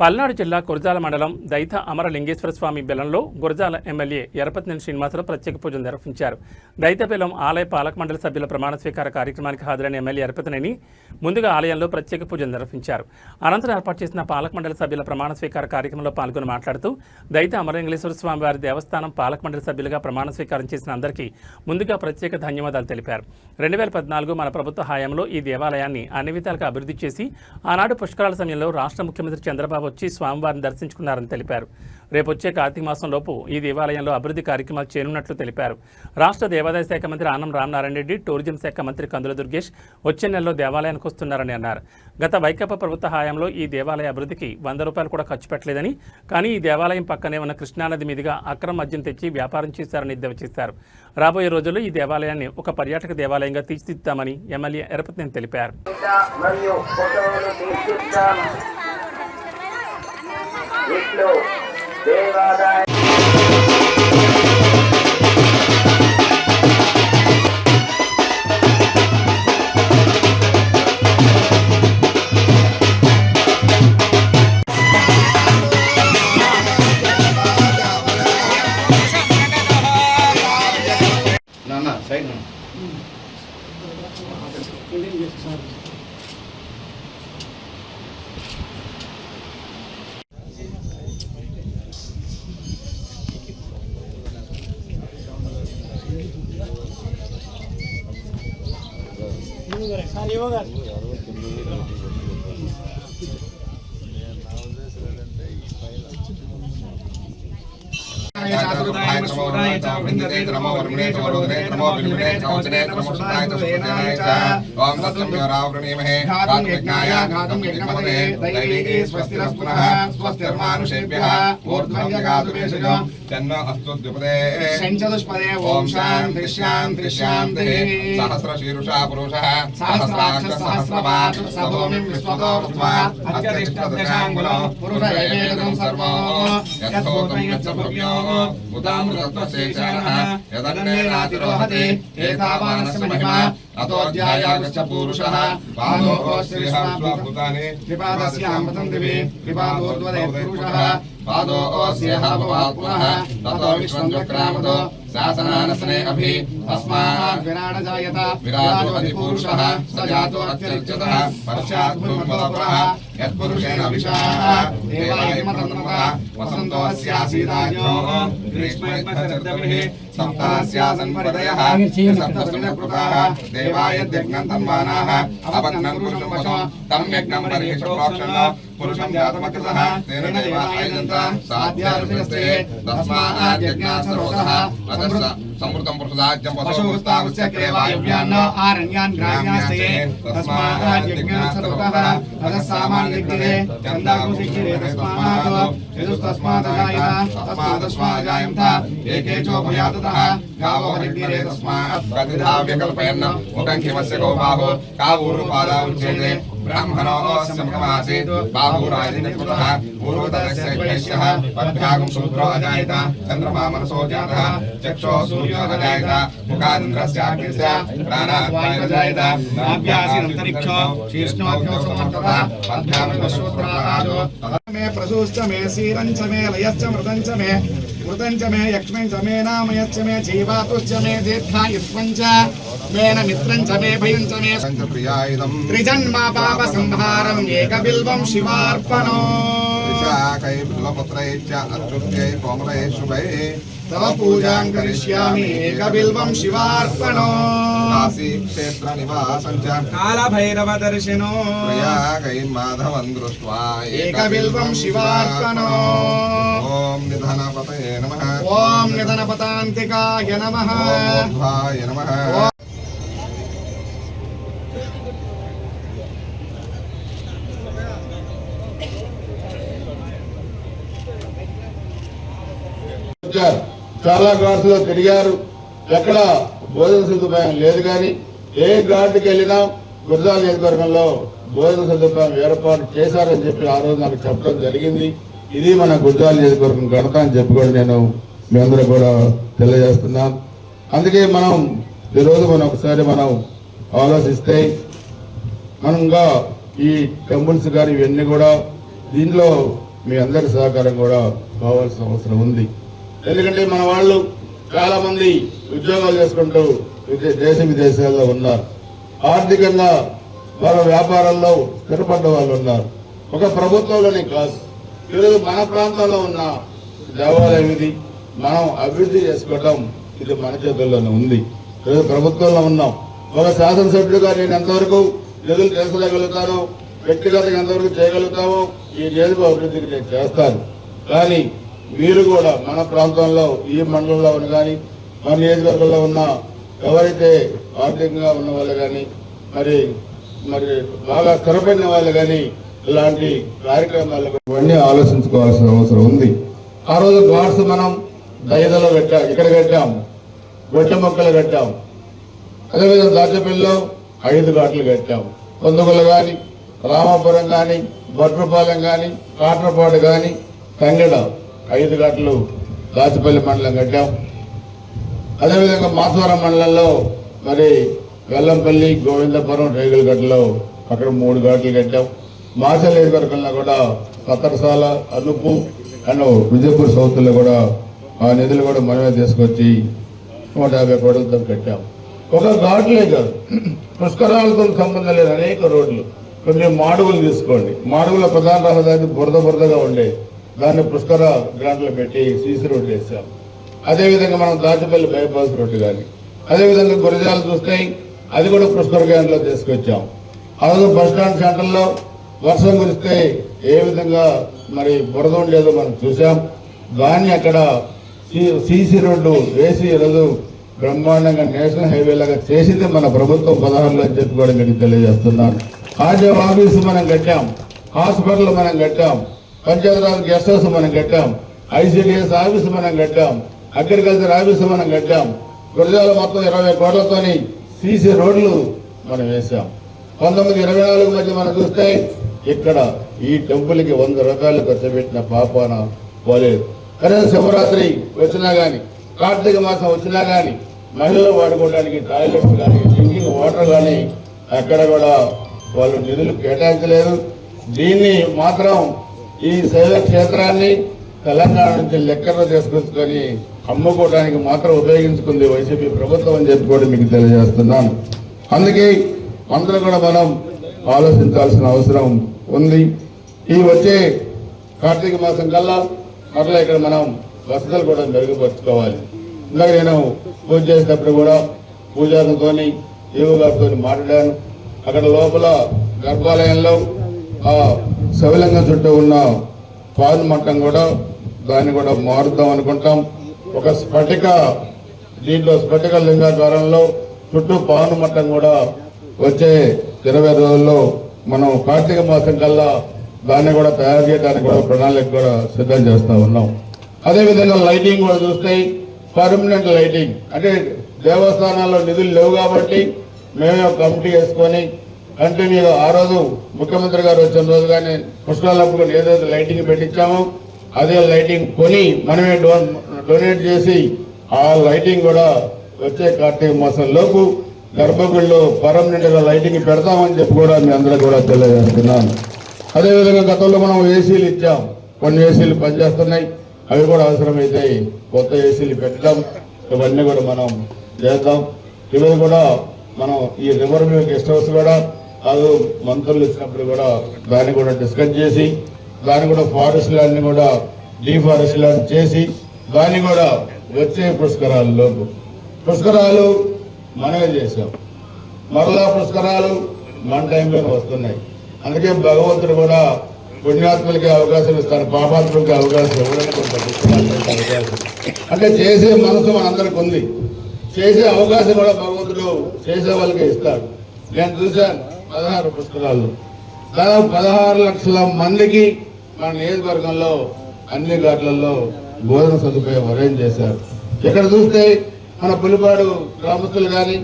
పల్నాడు జిల్లా గురజాల మండలం దైత అమరలింగేశ్వర స్వామి బెలంలో గురజాల ఎమ్మెల్యే ఎరపతినేని శ్రీనివాసరావు ప్రత్యేక పూజలు నిర్వహించారు. దైత బెలం ఆలయ పాలక మండలి సభ్యుల ప్రమాణ స్వీకార కార్యక్రమానికి హాజరైన ఎమ్మెల్యే ఎరపతినేని ముందుగా ఆలయంలో ప్రత్యేక పూజలు నిర్వహించారు. అనంతరం ఏర్పాటు చేసిన పాలక మండలి సభ్యుల ప్రమాణ స్వీకార కార్యక్రమంలో పాల్గొని మాట్లాడుతూ దైత అమరలింగేశ్వర స్వామి వారి దేవస్థానం పాలక మండలి సభ్యులుగా ప్రమాణ స్వీకారం చేసిన అందరికీ ముందుగా ప్రత్యేక ధన్యవాదాలు తెలిపారు. రెండు వేల పద్నాలుగు మన ప్రభుత్వ హయాంలో ఈ దేవాలయాన్ని అన్ని విధాలుగా అభివృద్ధి చేసి ఆనాడు పుష్కరాల సమయంలో రాష్ట్ర ముఖ్యమంత్రి చంద్రబాబు వచ్చి స్వామివారిని దర్శించుకున్నారని తెలిపారు. రేపు వచ్చే కార్తీక మాసంలోపు ఈ దేవాలయంలో అభివృద్ధి కార్యక్రమాలు చేరున్నట్లు తెలిపారు. రాష్ట్ర దేవాదాయ శాఖ మంత్రి ఆనం రామనారాయణ రెడ్డి టూరిజం శాఖ మంత్రి కందుల దుర్గేష్ వచ్చే నెలలో దేవాలయానికి వస్తున్నారని అన్నారు. గత వైకాపా ప్రభుత్వ హయాంలో ఈ దేవాలయ అభివృద్ధికి వంద రూపాయలు కూడా ఖర్చు పెట్టలేదని కానీ ఈ దేవాలయం పక్కనే ఉన్న కృష్ణానది మీదుగా అక్రమ మద్యం తెచ్చి వ్యాపారం చేశారని ఎద్దేవా చేశారు. రాబోయే రోజుల్లో ఈ దేవాలయాన్ని ఒక పర్యాటక దేవాలయంగా తీర్చిదిద్దామని ఎమ్మెల్యే ఎరపతిని తెలిపారు. మరియు ఫోటోలు తీసుకుంటాం ఇట్లు దేవాదాయ నాన్న సైడ్ నాన్న. ఓం తత్సంయోరావృణీమహే గాతుం యజ్ఞాయ గాతుం యజ్ఞపదే దైవీకే స్వస్తిరస్పునః స్వస్తిర్మానుషేభ్యः ఊర్ధ్వం జగాతుమేషజ తన్నో అస్తుద్యుపదే శంచతుష్పదే ఓం శాంతి శాంతి శాంతి సహస్ర శీర్షా పురుషः సహస్రాక్ష సహస్రపాత్ సభూమిం విశ్వతో వృత్వా అత్యధిష్ఠదశాంగులో పురుష ఏవేదం సర్వో యథోతం యచ్చభవ్యో ఉదామృతత్వశేషానः యదన్నేనాతిరోహతి ఏతావానస్య మహిమా అతోऽధ్యాయాగచ్చ పూరుషः పాదోः శ్రీహాభూతాని త్రిపాదస్యామృతం उतामृतत्वशेषाणः यदन्नेनातिरोहति एतावानस्य महिमा अतोऽध्यायागश्च पूरुषः। पादोऽस्येहाभूतानि त्रिपादस्यामृतं दिवि, त्रिपादोर्ध्वरे पुरुषः। पादोऽस्येहाभवात्मनः ततो विश्वं चक्रामतो शासनानसने अभि, तस्मात् विराट जायत विराजो अधिपुरुषः स जातो अत्यर्चतः, पश्चात् यत्पुरुषेण अभिषाः देवाय प्रथमः वसन्तोऽस्यासीदायो ग्रीष्मैः सप्तास्यासन्पदयः सप्तसुण्यकृताः देवाय यज्ञम् तन्वानाः अपत्नम् पुरुषं वशो तं यज्ञम् परेषु प्रोक्षणो पुरुषं जातमकृतः तेन देव आयजन्ता साध्यारुषस्ते तस्मात् यज्ञासरोधः अतः संवृतं पुरुषदाज्यं पशुस्तावस्य केवायुव्यान्न आरण्यान् ग्राम्यास्ते तस्मात् यज्ञासरोधः अतः सामान्यज्ञे चन्दाकुशिक्षिरे तस्मात् यदुस्तस्मादजायः तस्मादस्माजायन्त एकेचोभयाततः गावोहरिग्निरे तस्मात् प्रतिधाव्यकल्पयन्न मुखं किमस्य गोपाहो कावूरुपादा उच्यते ब्राह्मणोऽस्यमुखमासीत् बाहुराजिनिपुतः पूर्वतरस्य भैष्यः पद्भ्यागं शूद्रो अजायत चन्द्रमा मनसो जातः, चक्षो सूर्यो अजायत मुखादिन्द्रस्याग्निस्य प्राणात्मायजायत नाभ्यासीदन्तरिक्षो शीर्ष्णोऽभ्यो समर्थतः पद्भ्यामिवशूत्रादो मे प्रसूश्च मे सीरञ्च मे लयश्च मृदञ्च मे ऋतं च मे यक्ष्मं च मे नामयं च मे जीवातुश्च मे दीर्घायुष्मं च। मेन मित्रं च मे भयं च मे त्रिजन्मा पापसंहारम् एकबिल्वं शिवार्पणो शाकैर्लपुत्रैश्च अच्युत्यै कोमलैः शुभैः तव पूजां करिष्यामि एकबिल्वं शिवार्पणो काशी क्षेत्रनिवासं च कालभैरवदर्शिनो प्रयागैर्माधवं दृष्ट्वा एकबिल्वं शिवार्पणो ॐ निधनपतये नमः ॐ निधनपतान्तिकाय नमः ॐ ऊर्ध्वाय नमः వచ్చారు. చాలా ఘాట్స్ తిరిగారు. ఎక్కడ భోజన సదుపాయం లేదు కానీ ఏ ఘాట్కి వెళ్ళినా గురజాల నియోజకవర్గంలో భోజన సదుపాయం ఏర్పాటు చేశారని చెప్పి ఆ రోజు నాకు చెప్పడం జరిగింది. ఇది మన గురజాల నియోజకవర్గం ఘనత అని చెప్పి కూడా నేను మీ అందరూ కూడా తెలియజేస్తున్నాను. అందుకే మనం ఈరోజు మనం ఒకసారి మనం ఆలోచిస్తే మనంగా ఈ టెంపుల్స్ కానీ ఇవన్నీ కూడా దీంట్లో మీ అందరి సహకారం కూడా కావాల్సిన అవసరం ఉంది. ఎందుకంటే మన వాళ్ళు చాలా మంది ఉద్యోగాలు చేసుకుంటూ దేశ విదేశాల్లో ఉన్నారు. ఆర్థికంగా వాళ్ళ వ్యాపారాల్లో స్థిరపడ్డ వాళ్ళు ఉన్నారు. ఒక ప్రభుత్వంలోనే కాదు. ఈరోజు మన ప్రాంతంలో ఉన్న దేవాలయం ఇది. మనం అభివృద్ధి చేసుకోవడం ఇది మన చేతుల్లోనే ఉంది. ఈరోజు ప్రభుత్వంలో ఉన్నాం. ఒక శాసనసభ్యుడిగా నేను ఎంతవరకు నిధులు తీర్చలేగలుగుతానో వ్యక్తిగతంగా ఎంతవరకు చేయగలుగుతామో ఈ నియోజక అభివృద్ధికి నేను చేస్తాను. కానీ మీరు కూడా మన ప్రాంతంలో ఈ మండలంలో ఉన్న కానీ మన నియోజకవర్గంలో ఉన్న ఎవరైతే ఆర్థికంగా ఉన్న వాళ్ళు కానీ మరి మరి బాగా స్థిరపడిన వాళ్ళు కానీ ఇలాంటి కార్యక్రమాలు ఇవన్నీ ఆలోచించుకోవాల్సిన అవసరం ఉంది. ఆ రోజు గాడ్స్ మనం దయదలో పెట్టాం ఇక్కడ కట్టాం గొట్టె మొక్కలు కట్టాం. అదేవిధంగా దాచపల్లిలో ఐదు ఘాట్లు కట్టాం. కొందగులు కానీ రామాపురం కానీ భట్రపాలెం కానీ కాట్రపాడు కానీ తంగెడ ఐదు ఘాట్లు దాచిపల్లి మండలం కట్టాం. అదేవిధంగా మాసవరం మండలంలో మరి వెల్లంపల్లి గోవిందపురం రేగులగడ్డలో అక్కడ మూడు ఘాట్లు కట్టాం. మాచల్ నియోజకవర్గంలో కూడా పత్తరసాల అనుపు అండ్ విజయపూర్ సౌత్లో కూడా ఆ నిధులు కూడా మనమే తీసుకొచ్చి నూట యాభై కోట్లతో కట్టాం. ఒక ఘాట్లే కాదు. పుష్కరాలతో సంబంధం లేదు అనేక రోడ్లు. కొంచెం మాడుగులు తీసుకోండి. మాడుగుల ప్రధాన రహదారి బురద బురదగా ఉండేది దాన్ని పుష్కర గ్రాంట్లు పెట్టి సీసీ రోడ్లు వేసాం అదేవిధంగా మనం దాచపల్లి బైపాస్ రోడ్డు కానీ అదేవిధంగా గురజాలు చూస్తే అది కూడా పుష్కర గ్రాంట్లో తీసుకొచ్చాం. అలాగే బస్ స్టాండ్ సెంటర్లో వర్షం కురిస్తే ఏ విధంగా మరి బురద ఉండేదో మనం చూసాం దాన్ని అక్కడ సీసీ రోడ్డు వేసి ఈరోజు బ్రహ్మాండంగా నేషనల్ హైవే లాగా చేసింది మన ప్రభుత్వం పదహారులో అని చెప్పి కూడా మీకు తెలియజేస్తున్నాను. ఆర్డీఓ ఆఫీసు మనం కట్టాం. హాస్పిటల్ మనం కట్టాం. పంచాయతీరాజ్ గెస్ట్ హౌస్ మనం కట్టాం ఐసీడిఎస్ ఆఫీస్ మనం కట్టాం అగ్రికల్చర్ ఆఫీస్ మనం కట్టాం గురజాల మొత్తం ఇరవై కోట్లతోని సీసీ రోడ్లు మనం వేసాం పంతొమ్మిది ఇరవై నాలుగు మధ్య మనం చూస్తే ఇక్కడ ఈ టెంపుల్కి వంద రూపాయలు ఖర్చు పెట్టిన పాపాన పోలేదు. కనీసం శివరాత్రి వచ్చినా కానీ కార్తీక మాసం వచ్చినా కానీ మహిళలు వాడుకోవడానికి టాయిలెట్ కానీ డ్రింకింగ్ వాటర్ కానీ అక్కడ కూడా వాళ్ళు నిధులు కేటాయించలేదు. దీన్ని మాత్రం ఈ శైవ క్షేత్రాన్ని తెలంగాణ నుంచి లెక్కలు తీసుకొచ్చుకొని అమ్ముకోవడానికి మాత్రం ఉపయోగించుకుంది వైసీపీ ప్రభుత్వం అని చెప్పి కూడా మీకు తెలియజేస్తున్నాను. అందుకే అందరూ కూడా మనం ఆలోచించాల్సిన అవసరం ఉంది. ఈ వచ్చే కార్తీక మాసం కల్లా మరలా ఇక్కడ మనం వసతులు కూడా మెరుగుపరుచుకోవాలి. ఇందాక నేను పూజ చేసేటప్పుడు కూడా పూజారులతోని ఈవు గారితో మాట్లాడాను. అక్కడ లోపల గర్భాలయంలో ఆ శివలింగం చుట్టూ ఉన్న పాలు మట్టం కూడా దాన్ని కూడా మారుద్దాం అనుకుంటాం. ఒక స్ఫటిక దీంట్లో స్ఫటిక లింగాకారంలో ద్వారంలో చుట్టూ పాను మట్టం కూడా వచ్చే ఇరవై రోజుల్లో మనం కార్తీక మాసం కల్లా దాన్ని కూడా తయారు చేయడానికి కూడా ప్రణాళిక కూడా సిద్ధం చేస్తూ ఉన్నాం. అదేవిధంగా లైటింగ్ కూడా చూస్తే పర్మనెంట్ లైటింగ్. అంటే దేవస్థానాల్లో నిధులు లేవు కాబట్టి మేమే కమిటీ వేసుకొని కంటిన్యూ ఆ రోజు ముఖ్యమంత్రి గారు వచ్చిన రోజు కానీ పుష్కరాలప్పుడు ఏదైతే లైటింగ్ పెట్టించామో. అదే లైటింగ్ కొని మనమే డొనేట్ చేసి ఆ లైటింగ్ కూడా వచ్చే కార్తీక మాసం లోపు గర్భగుడిలో పరం గా లైటింగ్ పెడతామని చెప్పి కూడా మీ అందరూ కూడా తెలియజేస్తున్నాను. అదేవిధంగా గతంలో మనం ఏసీలు ఇచ్చాం. కొన్ని ఏసీలు పనిచేస్తున్నాయి. అవి కూడా అవసరమైతే కొత్త ఏసీలు పెట్టడం. ఇవన్నీ కూడా మనం చేద్దాం. ఇవి కూడా మనం ఈ రివర్ వ్యూ గెస్ట్ హౌస్ కూడా అది మంత్రులు ఇచ్చినప్పుడు కూడా దాన్ని కూడా డిస్కస్ చేసి దాన్ని కూడా ఫారెస్ట్ ల్యాండ్ కూడా డీఫారెస్ట్ ల్యాండ్ చేసి దాన్ని కూడా వచ్చే పుష్కరాల్లోపు పుష్కరాలు మనమే చేసాం మరలా పుష్కరాలు మన టైంలోనే వస్తున్నాయి. అందుకే భగవంతుడు కూడా పుణ్యాత్మలకి అవకాశం ఇస్తాను పాపాత్మలకి అవకాశం ఇవ్వడానికి కొంత అవకాశం అంటే చేసే మనసు మనందరికి ఉంది. చేసే అవకాశం కూడా భగవంతుడు చేసే వాళ్ళకి ఇస్తాడు. నేను చూశాను. పదహారు పుస్తకాలు. దాదాపు పదహారు లక్షల మందికి మన నియోజకవర్గంలో అన్ని ఘాట్లలో భోజన సదుపాయం అరేంజ్ చేశారు. ఇక్కడ చూస్తే మన పులిపాడు గ్రామస్తులు కానీ